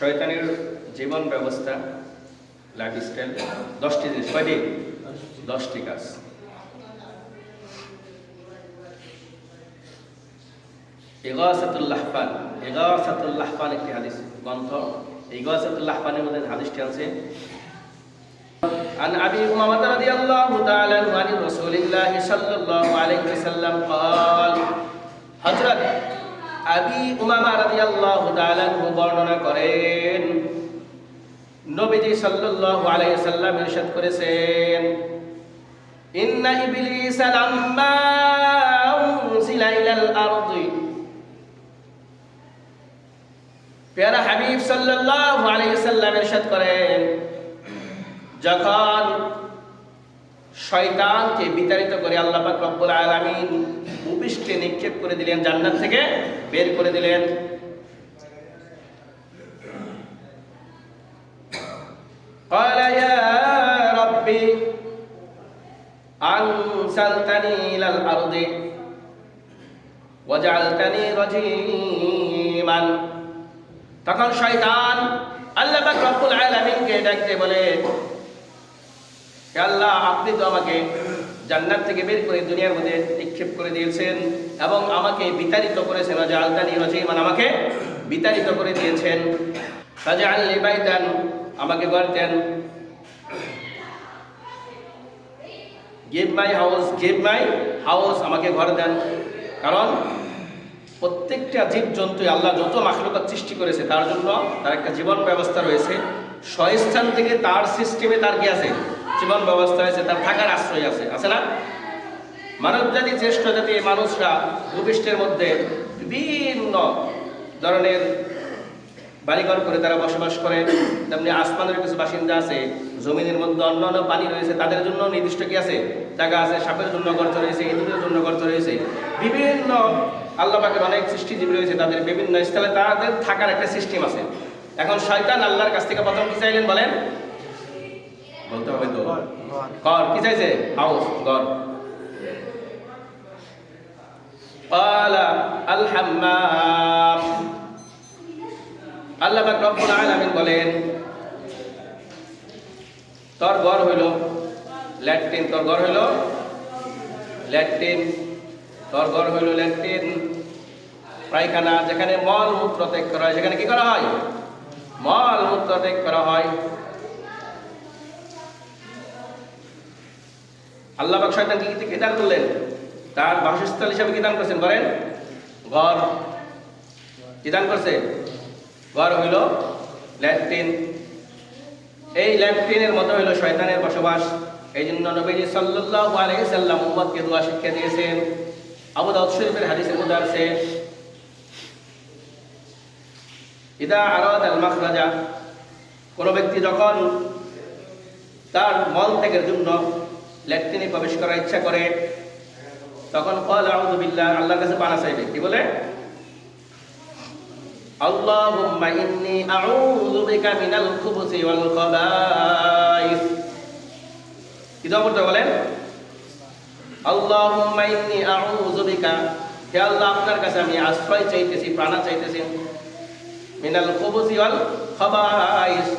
শয়তানের জীবন ব্যবস্থা লাইফস্টাইল দশটি জিনিস কয়টি দশটি কাজ ইগাসাতুল্লাহফান ইগাসাতুল্লাহফান একটি হাদিস গ্রন্থ ইগাসাতুল্লাহফানের মধ্যে হাদিসটি আছে عن ابي امامه رضي الله تعالى عنه عن رسول الله صلى الله عليه وسلم قال হযরত আবি উমামা রাদিয়াল্লাহু তাআলা বর্ণনা করেন, নবীজি সাল্লাল্লাহু আলাইহি সাল্লাম ইরশাদ করেছেন, ইন্না ইবলিস লাম্মা উনসিলা ইলাল আরদি। পেয়ারা হাবিব সাল্লাল্লাহু আলাইহি সাল্লাম ইরশাদ করেন, যখন শয়তানকে বিতাড়িত করে আল্লাহ পাক রব্বুল আলামিন উপৃষ্ঠে নিক্ষেপ করে দিলেন জান্নাত থেকে বের করে দিলেন قال يا ربي أنزلتني إلى الأرض وجعلتني رجيما তখন শয়তান আল্লাহ পাক রব্বুল আলামিনকে ডাকতে বলে হে আল্লাহ, আপনি তো আমাকে জান্নাত থেকে বের করে দুনিয়ার মধ্যে নিক্ষেপ করে দিয়েছেন এবং আমাকে বিতাড়িত করেছেন জালতানি রজিমান আমাকে বিতাড়িত করে দিয়েছেন। সাজা আল্লি বাইতান, আমাকে ঘর দেন। Give my house give my house আমাকে ঘর দেন। কারণ প্রত্যেকটা জীব জন্তু আল্লাহ যত মাখলুকাত সৃষ্টি করেছে, তার জন্য তার একটা জীবন ব্যবস্থা রয়েছে। স্বস্থান থেকে তার সিস্টেমে তার কি আছে? জীবন ব্যবস্থা আছে তার থাকার আশ্রয় আছে। আছে না? মানব জাতি শ্রেষ্ঠ জাতি মানুষরা ভূপৃষ্ঠের মধ্যে বিভিন্ন ধরনের বাড়িঘর করে তারা বসবাস করে। তেমনি আসমানের কিছু বাসিন্দা আছে, জমিনের মধ্যে অন্য অন্য পানি রয়েছে, তাদের জন্য নির্দিষ্ট কি আছে? জায়গা আছে, সাপের জন্য গর্ত রয়েছে ইঁদুরের জন্য গর্ত রয়েছে বিভিন্ন আল্লাহ পাকের অনেক সৃষ্টিজীবী রয়েছে তাদের বিভিন্ন স্থলে তাদের থাকার একটা সিস্টেম আছে। এখন শয়তান আল্লাহর কাছ থেকে প্রথম কি চাইলেন বলেন? বলতে হবে তো? কর কি চাইছে? হাউস ঘর। পালা আল হাম্মাম আল্লাহ পাক রব্বুল আলামিন বলেন তোর ঘর হইল ল্যাট্রিন তোর ঘর হইল ল্যাট্রিন তোর ঘর হইল ল্যাট্রিন। পায়খানা যেখানে মল মূত্র ত্যাগ করা হয় সেখানে কি করা হয়? মল মূত্র ত্যাগ করা হয়। আল্লাহ পাক শয়তানকে কি দান করলেন? তার বাসস্থল হিসাবে কি দান করছেন? বলেন। ঘর। কি দান করছে? ঘর হইল ল্যাট্রিন এই ল্যাট্রিনের মতো হইল শয়তানের বসবাস। এই জন্য নবীজি সাল্লাল্লাহু আলাইহি সাল্লাম উম্মতকে দোয়া শিক্ষা দিয়েছেন। আবু দাউদ শরীফের হাদিসের মধ্যে আছে, ইদা আরাদ আল মাখরাজা কোন ব্যক্তি যখন তার মল থেকে জন্য লেট প্রবেশ করার ইচ্ছা করে। তখন কল আউযুবিল্লাহ আল্লাহর কাছে পানা চাইবে। কি বলে? আল্লাহুম্মা ইন্নী আউযু বিকা মিনাল খুবুসি ওয়াল খাবাইস কি দোয়া করতে বলেন? আল্লাহুম্মা ইন্নী আউযু বিকা হে আল্লাহ, আপনার কাছে আমি আশ্রয় চাইতেছি, প্রাণা চাইতেছি। মিনাল খুবুসি ওয়াল খাবাইস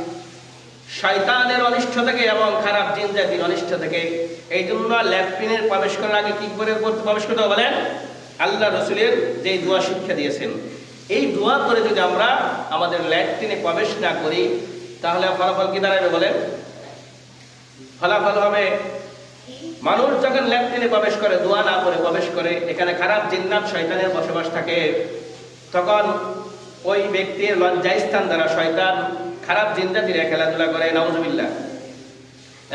শয়তানের অনিষ্ট থেকে এবং খারাপ জিন জাতির অনিষ্ট থেকে। এই জন্য ল্যাট্রিনের প্রবেশ করার আগে কি করে প্রবেশ করতে বলেন? আল্লাহ রসুলের যে দোয়া শিক্ষা দিয়েছেন। এই দোয়া করে যদি আমরা আমাদের ল্যাট্রিনে প্রবেশ না করি, তাহলে ফলাফল কি দাঁড়াবে বলেন? ফলাফল হবে মানুষ যখন ল্যাট্রিনে প্রবেশ করে, দোয়া না করে প্রবেশ করে, এখানে খারাপ জিন্নাত শয়তানের বসবাস থাকে। তখন ওই ব্যক্তির লজ্জাস্থান দ্বারা শয়তান খারাপ জিন্দাতিরা খেলাধুলা করে, নাউজুবিল্লাহ।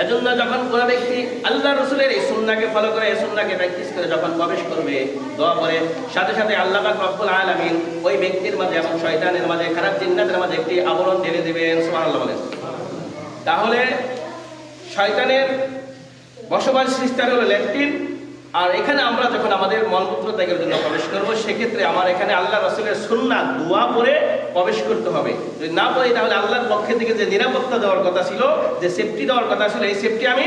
এজন্য যখন কোনো ব্যক্তি আল্লাহ রসুলের এই সুন্নাকে ফলো করে, এই সুন্নাকে প্র্যাকটিস করে যখন প্রবেশ করবে, দোয়া করে, সাথে সাথে আল্লাহ রব্বুল আলামিন ওই ব্যক্তির মাঝে এবং শয়তানের মাঝে, খারাপ জিন্নাতের মাঝে একটি আবরণ ঢেলে দেবেন বলেন। তাহলে শয়তানের বসবাস সৃষ্টি হলো ল্যাট্রিন আর এখানে আমরা যখন আমাদের মলমূত্র ত্যাগের জন্য প্রবেশ করব, সেক্ষেত্রে আমার এখানে আল্লাহ রসুলের সুন্না দোয়া পরে প্রবেশ করতে হবে। যদি না পড়ি, তাহলে আল্লাহর পক্ষে থেকে যে নিরাপত্তা দেওয়ার কথা ছিল, যে সেফটি দেওয়ার কথা ছিল, এই সেফটি আমি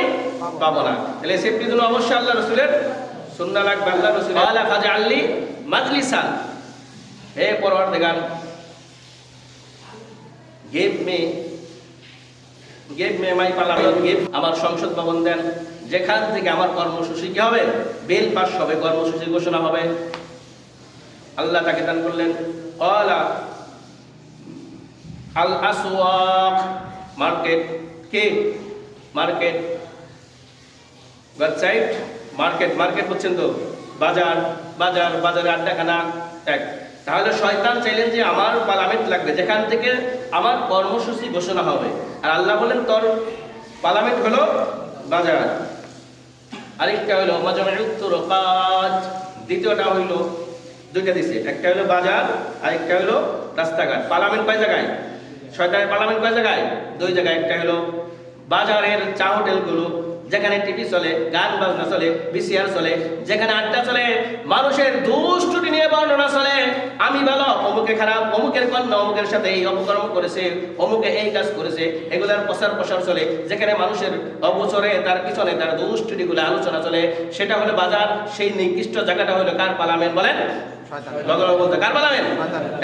পাবো না। তাহলে এই সেফটির জন্য অবশ্যই আল্লাহ রসুলের সুন্না লাগবে। আল্লাহ রসুল আল্লাহ ফাজা আল্লি মাজলিসান। হে পরওয়ার দেগান gave me gave me my parliament gave আমার সংসদ ভবন দেন। যেখান থেকে আমার কর্মসূচি কি হবে? বেল পাস হবে, কর্মসূচি ঘোষণা হবে। আল্লাহ তাকে দান করলেন। কলা আল আসওয়াক, মার্কেট, কে? মার্কেট। Website, market. মার্কেট হচ্ছেন তো? বাজার বাজার, বাজারে আড্ডাখানা, এক। তাহলে শয়তান চাইলেন যে আমার পার্লামেন্ট লাগবে, যেখান থেকে আমার কর্মসূচি ঘোষণা হবে। আর আল্লাহ বলেন, তোর পার্লামেন্ট হলো বাজার। আরেকটা হলো কাজ দ্বিতীয়টা হইল, দুইটা দিছে। একটা হলো বাজার, আরেকটা হলো রাস্তাঘাট। পার্লামেন্ট কয় জায়গায়? শয়তানের পার্লামেন্ট কয় জায়গায়? দুই জায়গায়। একটা হলো বাজারের চা হোটেলগুলো। যেখানে টিভি চলে, গান বাজনা চলে বিসিআর চলে, যেখানে আড্ডা চলে, মানুষের দুষ্টুটি নিয়ে বর্ণনা চলে। আমি ভালো, অমুকে খারাপ, অমুকের কন্যা, অমুকের সাথে এই অপকর্ম করেছে, অমুকে এই কাজ করেছে, এগুলার প্রচার প্রসার চলে। যেখানে মানুষের অবচরে তার পিছনে তার দুষ্টুটিগুলো আলোচনা চলে, সেটা হলো বাজার, সেই নির্দিষ্ট জায়গাটা হলো কার পার্লামেন্ট বলেন? বলতে কার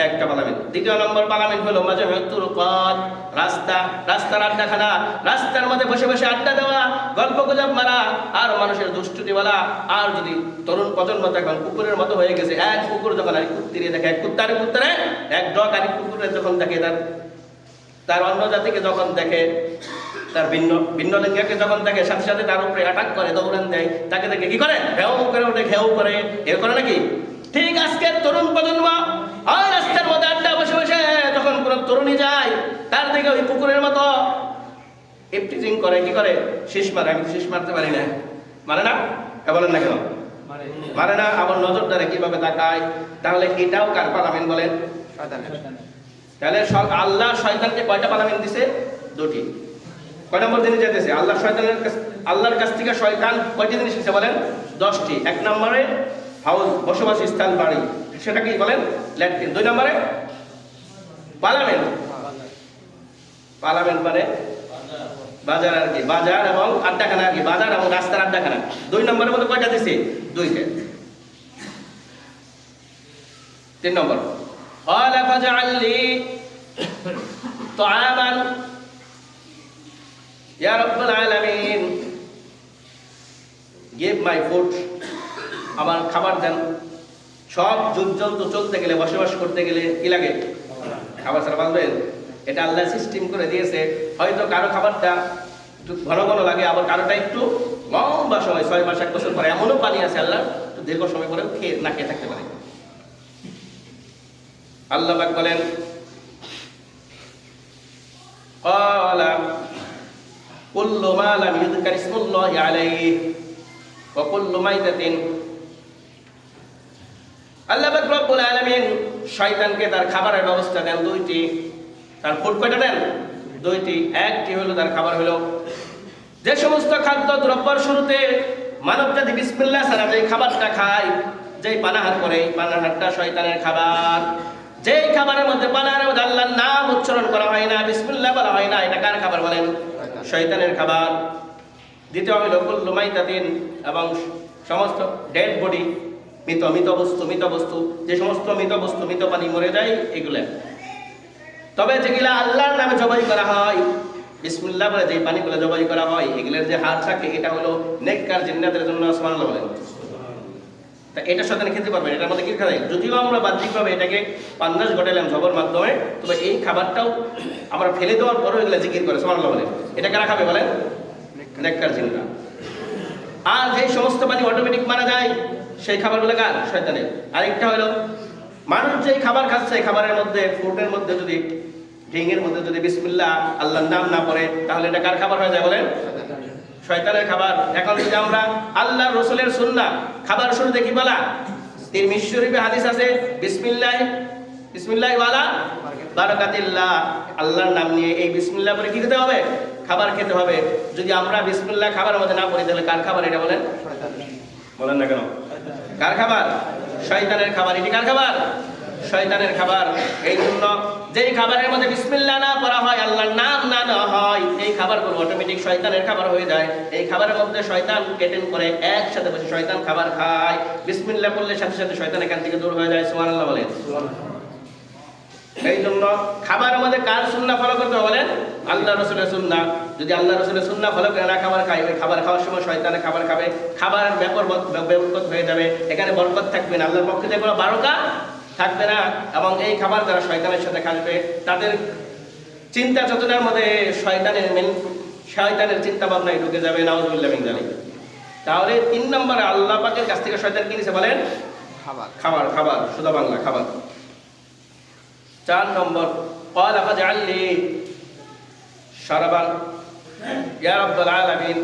একটা পার্লামেন্ট দ্বিতীয় নম্বর পার্লামেন্ট হলো মাঝে মৃত্যুর পথ রাস্তা। রাস্তার আড্ডাখানা রাস্তার মধ্যে বসে বসে আড্ডা দেওয়া গল্প গুজব মারা আর মানুষের দুষ্টুটি বলা আর যদি তরুণ প্রজন্ম এখন কুকুরের মতো হয়ে গেছে এক কুকুর যখন আরেক কুত্তিরে দেখে এক কুত্তারে কুত্তারে এক ডগ আরেক কুকুরের যখন দেখে তার তার অন্য জাতিকে যখন দেখে তার ভিন্ন ভিন্ন লিঙ্গকে যখন দেখে সাথে সাথে তার উপরে অ্যাটাক করে দৌড়ান দেয় তাকে দেখে কি করে? ঘেউ করে ওঠে ঘেউ করে। এর করে নাকি ঠিক আজকের তরুণ প্রজন্ম আর রাস্তার মধ্যে আড্ডা বসে বসে যখন কোনো তরুণী যায় তার দিকে ওই কুকুরের মতো ইফটিজিং করে কি করে? শেষ মারে আমি শেষ মারতে পারি না। মানে না? বলেন না কেন? মানে না আবার নজরদারে কীভাবে তাকায়? তাহলে এটাও কার পার্লামেন্ট বলেন? তাহলে আল্লাহ শয়তানকে কয়টা পার্লামেন্ট দিছে? দুটি। কয় নম্বর জিনিস যেতেছে আল্লাহ শয়তানের কাছ আল্লাহর কাছ থেকে শয়তান কয়টি জিনিস বলেন? দশটি। এক নম্বরে হাউস বসবাস স্থান বাড়ি সেটা কি বলেন ল্যাট্রিন দুই নম্বরে পার্লামেন্ট পার্লামেন্ট মানে বাজার আর কি বাজার এবং আড্ডাখানা আর কি বাজার এবং রাস্তার আড্ডাখানা দুই নম্বরের মধ্যে কয়টা দিছে দুইটা তিন নম্বর قال فاجعل لي طعاما يا رب العالمين give my food আমার খাবার দেন। সব যুদ্ধযন্ত্র চলতে গেলে, বসবাস করতে গেলে কি লাগে? খাবার ছাড়া বাঁচবেন এটা আল্লাহ সিস্টেম করে দিয়েছে। হয়তো কারও খাবারটা একটু ঘন ঘন লাগে, আবার কারোটা একটু লম্বা সময়, ছয় মাস, এক বছর পরে এমনও পানি আছে আল্লাহ দীর্ঘ সময় পরে খেয়ে, না খেয়ে থাকতে পারে। আল্লাহ বাক বলেন ক্বালা কুল্লু মা লাম ইসমুল্লাহি আলাইহি ওয়া কুল্লু মাইতাতিন আল্লাহ রব্বুল আলামিন শয়তানকে তার খাবারের ব্যবস্থা দেন দুইটি। তার ফুড কয়টা দেন? দুইটি। একটি হলো তার খাবার হলো যে সমস্ত খাদ্য দ্রব্যর শুরুতে মানব জাতি বিসমিল্লাহ ছাড়া যে খাবারটা খায়, যেই পানাহার করে পানাহারটা শয়তানের খাবার। যেই খাবারের মধ্যে পানাহারের মধ্যে আল্লাহর নাম উচ্চারণ করা হয় না, বিসমিল্লাহ বলা হয় না, এটা কার খাবার বলেন? শয়তানের খাবার। দ্বিতীয় হইল কুল্লু মাইতাতিন এবং সমস্ত ডেড বডি মৃত মৃত বস্তু মৃত বস্তু, যে সমস্ত মৃত বস্তু মৃত পানি মরে যায়, এগুলো। তবে যেগুলা আল্লাহর নামে জবাই করা হয়, বিসমুল্লাহ বলে যে পানিগুলো জবাই করা হয়, এগুলোর যে হাত থাকে, এটা হলো নেককার জিন্নাতের জন্য সুবহানাল্লাহ বলেন। তা এটার সাথে খেতে পারবেন এটার মধ্যে কি খাই যদিও আমরা বাহ্যিকভাবে এটাকে পান্নাস ঘটাইলাম জবর মাধ্যমে, তবে এই খাবারটাও আমরা ফেলে দেওয়ার পরও এগুলো জিকির করে, সুবহানাল্লাহ বলেন। এটা কারা খাবে বলেন? নেককার জিন্না আর যে সমস্ত পানি অটোমেটিক মারা যায় সেই খাবারগুলো কার? শয়তানের। আরেকটা হলো, মানুষ যেই খাবার খাচ্ছে খাবারের মধ্যে ফুডের মধ্যে যদি ঢিঙের মধ্যে যদি বিসমিল্লাহ, আল্লাহর নাম না পড়ে, তাহলে এটা কার খাবার হয়ে যায় বলেন? শয়তানের খাবার। এখন যদি আমরা আল্লাহ রসুলের সুন্নাহ খাবার শুরুতে কি বলা তিরমিজ শরীফে হাদিস আছে, বিসমিল্লাহ বিসমিল্লাহ ওয়ালা আল্লাহর নাম নিয়ে এই বিসমিল্লাহ করে কি খেতে হবে? খাবার খেতে হবে। যদি আমরা বিসমিল্লাহ খাবারের মধ্যে না পড়ি, তাহলে কার খাবার এটা বলেন? বলেন না কেন? কার খাবার? শয়তানের খাবার। এটি কার খাবার? শয়তানের খাবার। এই জন্য যেই খাবারের মধ্যে বিসমিল্লাহ না পড়া হয়, আল্লাহর নাম না নেওয়া হয়, এই খাবারগুলো অটোমেটিক শয়তানের খাবার হয়ে যায়। এই খাবারের মধ্যে শয়তান কেটেন করে একসাথে বসে শয়তান খাবার খায়। বিসমিল্লাহ পড়লে সাথে সাথে শয়তান এখান থেকে দূর হয়ে যায়। সুবহানাল্লাহ বলেন। এই জন্য খাবারের মধ্যে কার সুন্না ফলো করতে বলেন? আল্লাহ রসুলের সুন্না। যদি আল্লাহ রসুলের সুন্না ফলো করে না খাবার খাইবে খাবার খাওয়ার সময় শয়তানে খাবার খাবে খাবারের ব্যাপার বরকত হয়ে যাবে এখানে বরকত থাকবে না। আল্লাহর পক্ষ থেকে কোনো বারোটা থাকবে না এবং এই খাবার যারা শয়তানের সাথে খাবে তাদের চিন্তা চেতনার মধ্যে শয়তানের মেন শয়তানের চিন্তা ভাবনায় ঢুকে যাবে নাউজুবিল্লাহ মিন জালিক তাহলে তিন নম্বরে আল্লাহ পাকের কাছ থেকে শয়তান কিনেছে বলেন? খাবার। খাবার খাবার সুদা বাংলা খাবার। চার নম্বর قال فاجعل لي شربا يا رب العالمين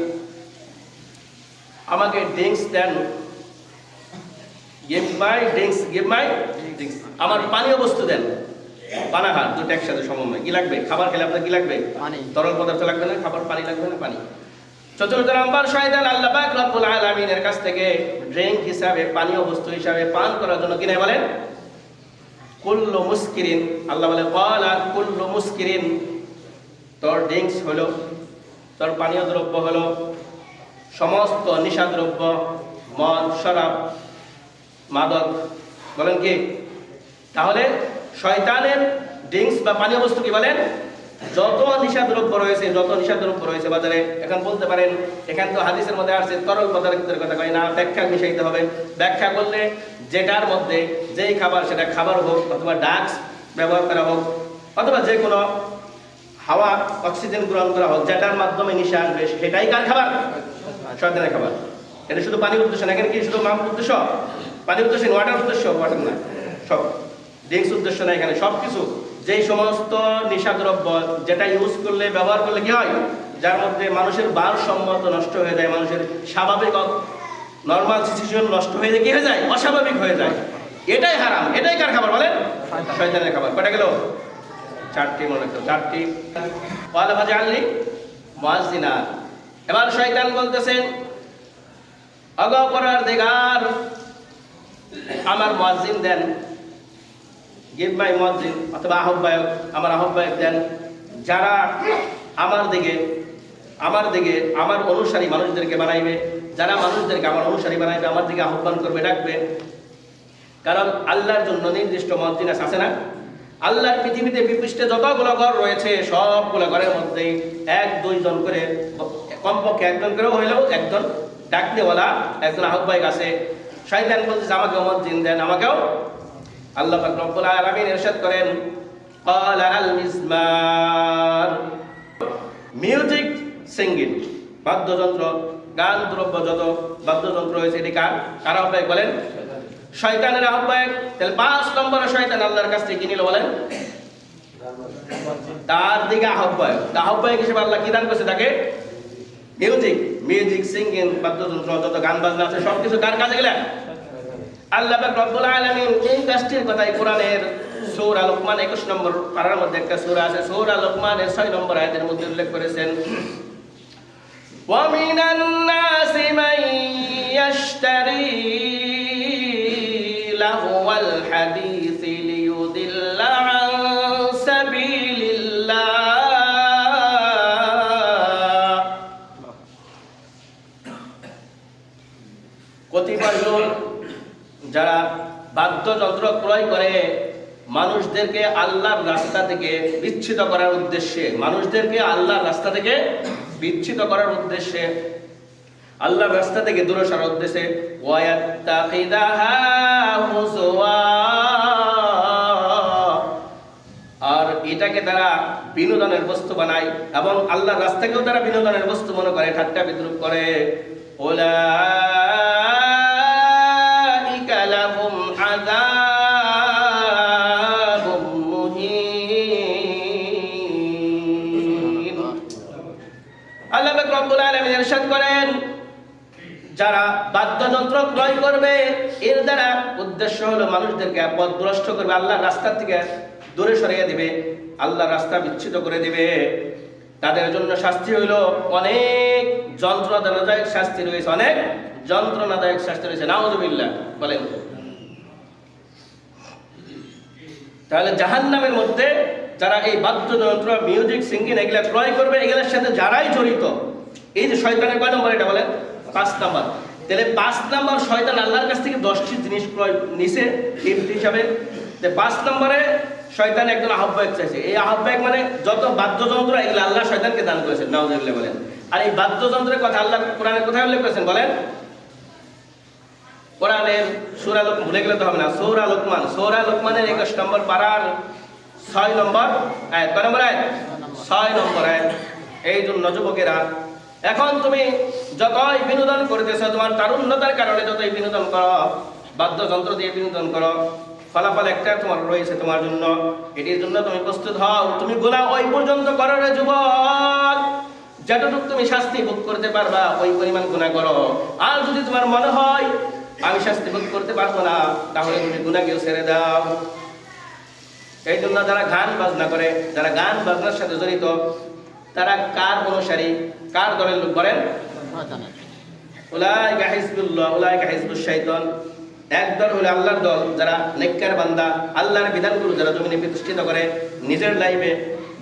আমাকে drinks then give my drinks give my drinks আমার পানীয় বস্তু দেন পানাহার দুটো একসাথে সমন্বয় কি লাগবে খাবার খেলে আপনার কি লাগবে পানি। তরল পদার্থ লাগবে না খাবার পানি লাগবে না পানি চতুর্থ নম্বর শয়তান আল্লাহ পাক রব্বুল আলামিনের কাছ থেকে ড্রিঙ্ক হিসাবে পানীয় বস্তু হিসাবে পান করার জন্য কিনে বলেন কুল্লু মুস্কিরিন, আল্লাহ বলে কলা কুল্লু মুস্কিরিন। তোর ড্রিঙ্কস হলো, তোর পানীয় দ্রব্য হলো, সমস্ত নিশাদ্রব্য মদ, শরাব, মাদক। বলেন কি? তাহলে শয়তানের ড্রিঙ্কস বা পানীয় বস্তু কি বলেন? যত নিশাদ্রব্য রয়েছে, যত নিশাদ্রব্য রয়েছে বাজারে, এখন বলতে পারেন, এখান তো হাদিসের মধ্যে আসছে, তরল পদার্থের কথা কয় না, ব্যাখ্যা মিশাইতে হবে। ব্যাখ্যা করলে যেটার মধ্যে যেই খাবার, সেটা খাবার হোক অথবা ডাক্স ব্যবহার করা হোক, অথবা যে কোনো হাওয়া, অক্সিজেন গ্রহণ করা হোক, যেটার মাধ্যমে নিশা আসবে, সেটাই কার খাবার? শয়তানের খাবার। এটা শুধু পানির উদ্দেশ্য না, এখানে কি শুধু মাম উদ্দেশ্য? পানির উদ্দেশ্য ওয়াটার উদ্দেশ্য ওয়াটার না, সব। ড্রিঙ্কস উদ্দেশ্য না, এখানে সব কিছু যেই সমস্ত নিশাদ্রব্য যেটা ইউজ করলে, ব্যবহার করলে কি হয়? যার মধ্যে মানুষের ভারসাম্যত নষ্ট হয়ে যায়, মানুষের স্বাভাবিক নর্মাল সিচুয়েশন নষ্ট হয়ে যায়, কি হয়ে যায়? অস্বাভাবিক হয়ে যায়। এটাই হারাম, এটাই কার খাবার বলেন? শয়তানের খাবার। কটা গেল চারটি মনে করো, চারটি। ওয়ালা ভাজা আনলি মুয়াজ্জিনা। এবার শয়তান বলতেছেন অগপরার দেগার আমার মুয়াজ্জিন দেন। গিভ মাই মুয়াজ্জিন অথবা আহ্বায়ক, আমার আহ্বায়ক দেন। যারা আমার দিকে আমার দিকে, আমার অনুসারী মানুষদেরকে বানাইবে, যারা মানুষদেরকে আমার অনুসারী বানাইবে, আমার দিকে আহ্বান করবে, ডাকবে। কারণ আল্লাহর জন্য নির্দিষ্ট মসজিদ আছে না? আল্লাহর পৃথিবীতে বিপৃষ্ঠে যতগুলো ঘর রয়েছে, সবগুলো ঘরের মধ্যে এক দুইজন করে, কমপক্ষে একজন করেও হইলেও একজন ডাকতেওয়ালা একজন আহ্বায়ক আছে। শয়তান বলতেছে আমাকে মসজিদ দেন, আমাকেও আল্লাহ পাক রব্বুল আলামিন ইরশাদ করেন ক্বালা আল মিসমার মিউজিক সিঙ্গিং বাদ্যযন্ত্র, গান দ্রব্য যত বাদ্যযন্ত্র হয়েছে, এটি কার? কারা আহ্বায়ক বলেন? শয়তানের আহ্বায়ক। তাহলে পাঁচ নম্বরে শয়তান আল্লাহর কাছ থেকে নিল বলেন? তার দিকে আহ্বায়ক। আহ্বায়ক হিসেবে আল্লাহ কি দান করছে তাকে? মিউজিক। মিউজিক সিঙ্গিং বাদ্যযন্ত্র, যত গান বাজনা আছে সব কিছু কার কাজে গেলেন আল্লাহ পাক রব্বুল আলামিন এই কাজটির কথাই কোরআনের সূরা লোকমান 21 নম্বর পারার মধ্যে একটা সূরা আছে সূরা লোকমানের 6 নম্বর আয়াতের মধ্যে উল্লেখ করেছেন ومن الناس من يشتري لهو الحديث ليضل عن سبيل الله কতিপয় লোক যারা বাদ্যযন্ত্র ক্রয় করে, মানুষদেরকে আল্লাহর রাস্তা থেকে বিচ্ছিত করার উদ্দেশ্যে, মানুষদেরকে আল্লাহর রাস্তা থেকে বিচ্ছিত করার উদ্দেশ্যে, আল্লাহর রাস্তা থেকে দূরে সরার উদ্দেশ্যে আর এটাকে তারা বিনোদনের বস্তু বানায় এবং আল্লাহর রাস্তাকেও তারা বিনোদনের বস্তু মনে করে, ঠাট্টা বিদ্রুপ করে। উলাইকা রব্বুল আলামিন ইরশাদ করেন, যারা বাদ্যযন্ত্র ক্রয় করবে, এর দ্বারা উদ্দেশ্য হলো মানুষদেরকে পথভ্রষ্ট করবে রাস্তা থেকে দূরে সরিয়ে দিবে রাস্তা বিচ্ছিত করে দিবে। তাদের জন্য শাস্তি হইল অনেক যন্ত্রণাদায়ক শাস্তি রয়েছে, অনেক যন্ত্রণাদায়ক শাস্তি রয়েছে। নাউজুবিল্লাহ, বলেন। তাহলে জাহান্নামের মধ্যে যারা এই বাদ্যযন্ত্র মিউজিক সিঙ্গিং এগুলা ক্রয় করবে, এগুলোর সাথে যারাই জড়িত এই যে শয়তানের কয় নম্বর এটা বলেন? পাঁচ নাম্বার। তাহলে পাঁচ নাম্বার শয়তান আল্লাহর কাছ থেকে দশটি জিনিস ক্রয় নিছে গিফট হিসাবে। তো পাঁচ নম্বরে শয়তান একজন আহ্বায়ক চাইছে। এই আহ্বায়ক মানে যত বাদ্যযন্ত্র, এগুলো আল্লাহ শয়তানকে দান করেছেন নাউজুবিল্লাহ বলেন। আর এই বাদ্যযন্ত্রের কথা আল্লাহ কোরআনের কোথায় উল্লেখ করেছেন, বলেন? কোরআনের সূরা লোক ভুলে গেলে তো হবে না, সৌরা লোকমান, সৌরা লোকমানের একুশ নম্বর পাড়ার ছয় নম্বর আয়াত। কয় নম্বর আয়াত? ছয় নম্বর আয়াত। এই জন্য যুবকেরা এখন তুমি যতই বিনোদন করতেছো, তোমার তারুণ্যতার কারণে যতই বিনোদন করো, বাদ্যযন্ত্র দিয়ে বিনোদন করো, ফলাফল একটা তোমার রয়েছে তোমার জন্য। এটির জন্য তুমি প্রস্তুত হও। তুমি গোনা ওই পর্যন্ত করো রে যুবক। যতটুকু তুমি শাস্তি ভোগ করতে পারবা, ওই পরিমাণ গুণা করো। আর যদি তোমার মনে হয়, আমি শাস্তি ভোগ করতে পারব না, তাহলে তুমি গুণাকেও ছেড়ে দাও। এই জন্য যারা গান বাজনা করে, যারা গান বাজনার সাথে জড়িত তারা কার অনুসারী? কার দলের লোক বলেন উলাইকা হিজবুল্লাহ, উলাইকা হিজবুশ শাইতান। এক দল হলো আল্লাহর দল, যারা নেককার বান্দা, আল্লাহর বিধানগুলো যারা জমিনে প্রতিষ্ঠিত করে নিজের লাইফে,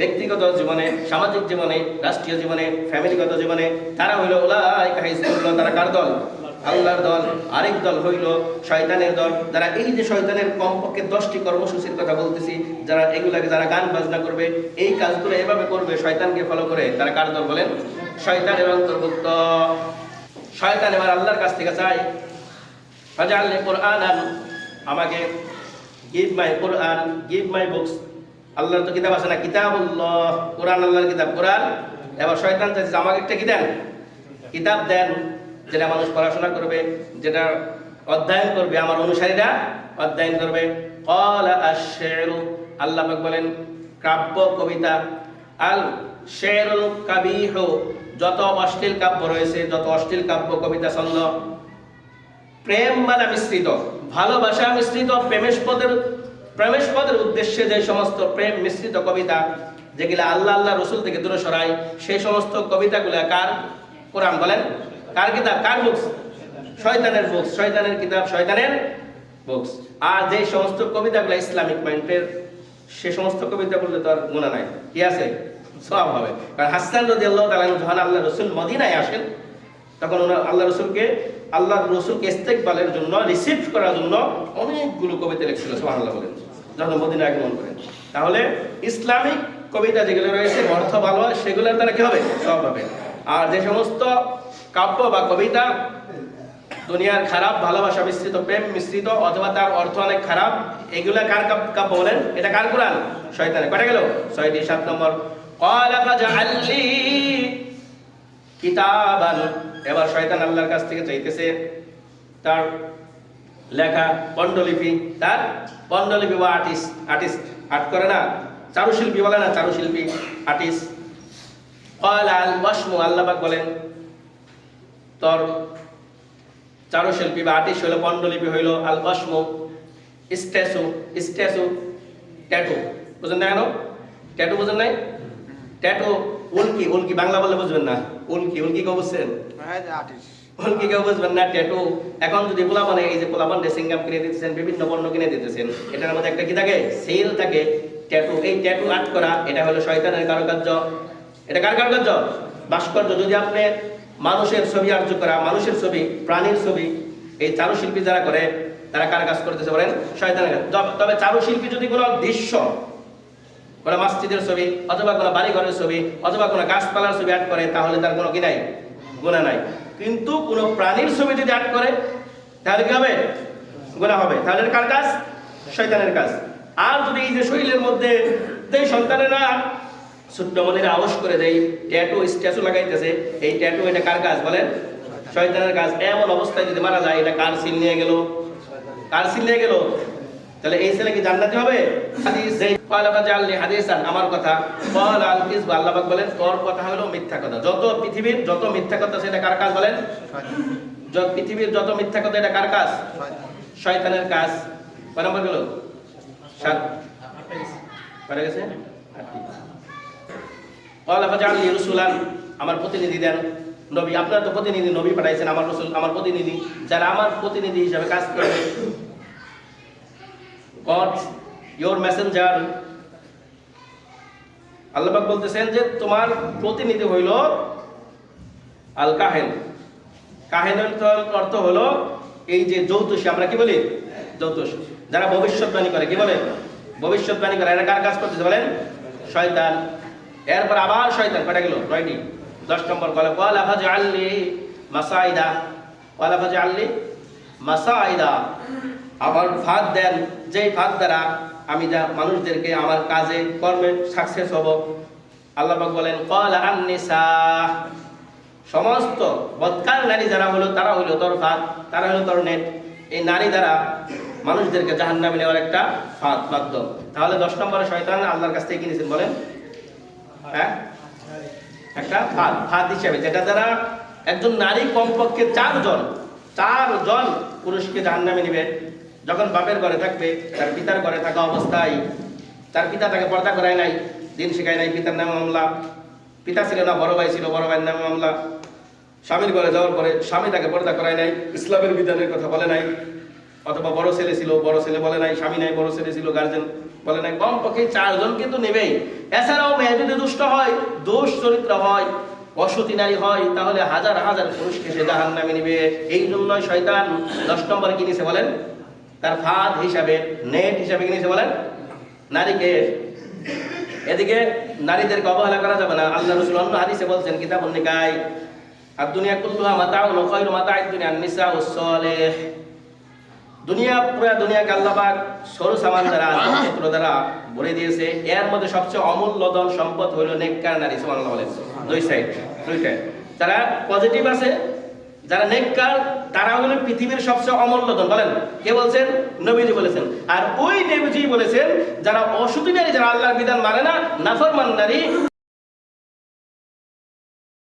ব্যক্তিগত জীবনে, সামাজিক জীবনে, রাষ্ট্রীয় জীবনে, ফ্যামিলিগত জীবনে, তারা হইল ওলা তারা কার দল? আল্লাহর দল, আরেক দল হইল শয়তানের দল। যারা এই যে শয়তানের কমপক্ষে দশটি কর্মসূচির কথা বলতেছি, যারা এগুলাকে যারা গান বাজনা করবে, এই কাজগুলো এভাবে করবে, শয়তানকে ফলো করে তারা কার দল বলেন? শয়তানের অন্তর্ভুক্ত। শয়তান এবার আল্লাহর কাছ থেকে চাই ফাজালনি কোরআনান। আমাকে give my Quran give my books আল্লাহর তো কিতাব আছে না? কিতাবুল্লাহ। কোরআন আল্লাহর কিতাব। কোরআন? এবার শয়তান চাইছে আমাকে একটা কি দেন? কিতাব দেন। যেটা মানুষ পড়াশোনা করবে, যেটা অধ্যয়ন করবে আমার অনুসারীরা, অধ্যয়ন করবে। আল্লাহ বলেন, কাব্য, কবিতা। আল শেরুল কাবিহ, যত অশ্লীল কাব্য রয়েছে, যত অশ্লীল কাব্য, কবিতা, ছন্দ, প্রেম মানে মিশ্রিত, ভালোবাসা মিশ্রিত প্রেমেশপদের প্রেমেশপদের উদ্দেশ্যে যে সমস্ত প্রেম মিশ্রিত কবিতা, যেগুলা আল্লাহ আল্লাহ রসুল থেকে দূরে সরায়, সেই সমস্ত কবিতাগুলো কার? কোরআন বলেন? কার কিতাব? কার বুকস শয়তানের বুকস শয়তানের কিতাব, শয়তানের বুকস আর যে সমস্ত কবিতাগুলো ইসলামিক মাইন্ডের সে সমস্ত কবিতা বললে তো আর গুণা নাই। কি আছে? সব হবে। কারণ হাসান রদি আল্লাহ তালা যখন আল্লাহ রসুল মদিনায় আসেন, তখন ওনার আল্লাহ রসুলকে আল্লাহ রসুলকে ইস্তেকবালের জন্য রিসিভ করার জন্য অনেকগুলো কবিতা লিখছিল আল্লাহ বলেন। যখন মদিনা আগমন করেন। তাহলে ইসলামিক কবিতা যেগুলো রয়েছে, অর্থ ভালো সেগুলোর দ্বারা কি হবে? সব হবে। আর যে সমস্ত কাব্য বা কবিতা, দুনিয়ার খারাপ, ভালোবাসা মিশ্রিত, প্রেম মিশ্রিত, অথবা তার অর্থ অনেক খারাপ, এগুলা কার কাব্য বলেন? এটা কার কোরআন? শয়তানে কটা গেল? ছয়টি, সাত নম্বর। কিতাবান। এবার শয়তান আল্লাহর কাছ থেকে চাইতেছে তার লেখা পণ্ডলিপি, তার পণ্ডলিপি বা আর্টিস্ট আর্টিস্ট। আর্ট করে না? চারুশিল্পী বলে না? চারুশিল্পী, আর্টিস্ট। কয়াল আল আল্লাহ আল্লাহবাক বলেন তোর চারুশিল্পী বা আর্টিস্ট হলো পণ্ডলিপি হইল আল ওয়াসমু স্ট্যাচু স্ট্যাচু ট্যাটু। বুঝেন না কেন? ট্যাটু বুঝেন নাই? ট্যাটু উল্কি উল্কি বাংলা বললে বুঝবেন না। উল্কি উল্কি কেউ বুঝছেন? উল্কি কেউ বুঝবেন না ট্যাটু। এখন যদি পোলাপানে এই যে পোলাপান ড্রেসিং কাপ কিনে দিতেছেন বিভিন্ন পণ্য কিনে দিতেছেন এটার মধ্যে একটা কি থাকে? সেল থাকে। ট্যাটু এই ট্যাটু আর্ট করা এটা হলো শয়তানের কারুকার্য। এটা কার কারুকার্য? ভাস্কর্য। যদি আপনি মানুষের ছবি আর্য করা, মানুষের ছবি, প্রাণীর ছবি, এই চারুশিল্পী যারা করে, তারা কার কাজ করতেছে বলেন? শয়তানের তবে- চারুশিল্পী যদি কোনো দৃশ্য, কোনো মসজিদের ছবি, অথবা কোনো বাড়ি ঘরের ছবি, অথবা কোনো গাছপালার ছবি আর্ট করে, তাহলে তার কোনো কি নাই? গুণা নাই। কিন্তু কোনো প্রাণীর ছবি যদি আর্ট করে, তাহলে কি হবে? গুণা হবে। তাহলে কার কাজ? শয়তানের কাজ। আর যদি এই যে শরীরের মধ্যে সন্তানেরা ছোট্ট মনের আওস করে দেয় ট্যাটু স্ট্যাচু লাগাইতেছে। এই ট্যাটু এটা কার কাজ বলেন? শয়তানের কাজ। এমন অবস্থায় যদি মারা যায়, এটা কার সিল নিয়ে গেল? কার সিল নিয়ে গেল? তাহলে এই ছেলে কি জান্নাতি হবে? হাদিস যেই ক্বালা ফাজালনি হাদিসান আমার কথা। ক্বালা আল কিযব আল্লাহ বলেন, তোর কথা হলো মিথ্যা কথা। যত পৃথিবীর যত মিথ্যা কথা সেটা কার কাজ বলেন? যত পৃথিবীর যত মিথ্যা কথা, এটা কার কাজ? শয়তানের কাজ। কয় নম্বর গেল? সাত। পারে গেছে? আটটি। আমার প্রতিনিধি দেন। নবী, আপনার তো প্রতিনিধি, নবী পাঠাইছেন আমার রসুল, আমার প্রতিনিধি, যারা আমার প্রতিনিধি হিসাবে কাজ করবে গড মেসেঞ্জার আল্লাহবাক বলতেছেন যে, তোমার প্রতিনিধি হইল আল কাহেন কাহেনের তো- অর্থ হলো এই যে যৌতুষী আমরা কি বলি? জ্যোতিষ যারা ভবিষ্যৎবাণী করে, কি বলে? ভবিষ্যৎবাণী করা এটা কার কাজ করতেছে বলেন? শয়তান। এরপর আবার শয়তান, কটা গেল? নয়টি দশ নম্বর বলে কলা ভাজে আল্লি মাসাইদা। কলা ভাজে আল্লি মাসাইদা। আবার ফাঁদ দেন, যেই ফাঁদ দ্বারা আমি যা মানুষদেরকে আমার কাজে, কর্মে সাকসেস হব। আল্লাহ বলেন, কলা আন্নিসা। সমস্ত বৎকার নারী যারা হলো, তারা হলো তোর ফাঁদ, তারা হলো তোর নেট। এই নারী দ্বারা মানুষদেরকে জাহান্নামে নেওয়ার একটা ফাঁদ, মাধ্যম। তাহলে দশ নম্বরে শয়তান আল্লাহর কাছ থেকে কিনেছেন বলেন? হ্যাঁ? একটা ফাঁদ ফাঁদ হিসাবে, যেটা দ্বারা একজন নারী কমপক্ষে চারজন চারজন পুরুষকে জাহান্নামে নেবে। যখন বাপের ঘরে থাকবে, তার পিতার ঘরে থাকা অবস্থায়, তার পিতা তাকে পর্দা করায় নাই, দিন শেখায় নাই, পিতার নামে মামলা। পিতা ছিল না, বড় ভাই ছিল, বড় ভাইয়ের নামে মামলা। স্বামীর ঘরে যাওয়ার পরে স্বামী তাকে পর্দা করায় নাই। ইসলামের বিধানের কথা বলে নাই। অথবা বড় ছেলে ছিল, বড় ছেলে বলে নাই, স্বামী নাই, বড় ছেলে ছিল গার্জেন বলে নাই কম পক্ষে চারজন কিন্তু নেবেই। এছাড়াও মেয়ে যদি দুষ্ট হয়, দোষ চরিত্র হয়, অসতী নারী হয়, তাহলে হাজার হাজার পুরুষকে সে জাহান নামে নিবে। এই জন্যই শয়তান দশ নম্বরে কি নিছে বলেন? তার ফাঁদ হিসাবে, নেট হিসাবে কি নিছে বলেন? নারীকে। এদিকে নারীদেরকে অবহেলা করা যাবে না। আল্লাহ রসুল অন্য হাদিসে বলছেন কিতাব নিকায় আর দুনিয়া কুল্লুহা মাতাউন খায়রু মাতা'id দুনিয়া নিসা সালেহ দুনিয়া পুরা দুনিয়াকে আল্লাহ সরু সামান দ্বারা চিত্র দ্বারা ভরে দিয়েছে। এর মধ্যে সবচেয়ে অমূল্য ধন সম্পদ হইল নেককার নারী সুবহানাল্লাহ বলেন। দুই সাইড দুইটা যারা পজিটিভ আছে যারা নেককার তারা হলো পৃথিবীর সবচেয়ে অমূল্য ধন। বলেন কে বলছেন? নবীজি বলেছেন। আর ওই নবীজি বলেছেন যারা অসুতি নারী যারা আল্লাহর বিধান মানে না নাফরমান নারী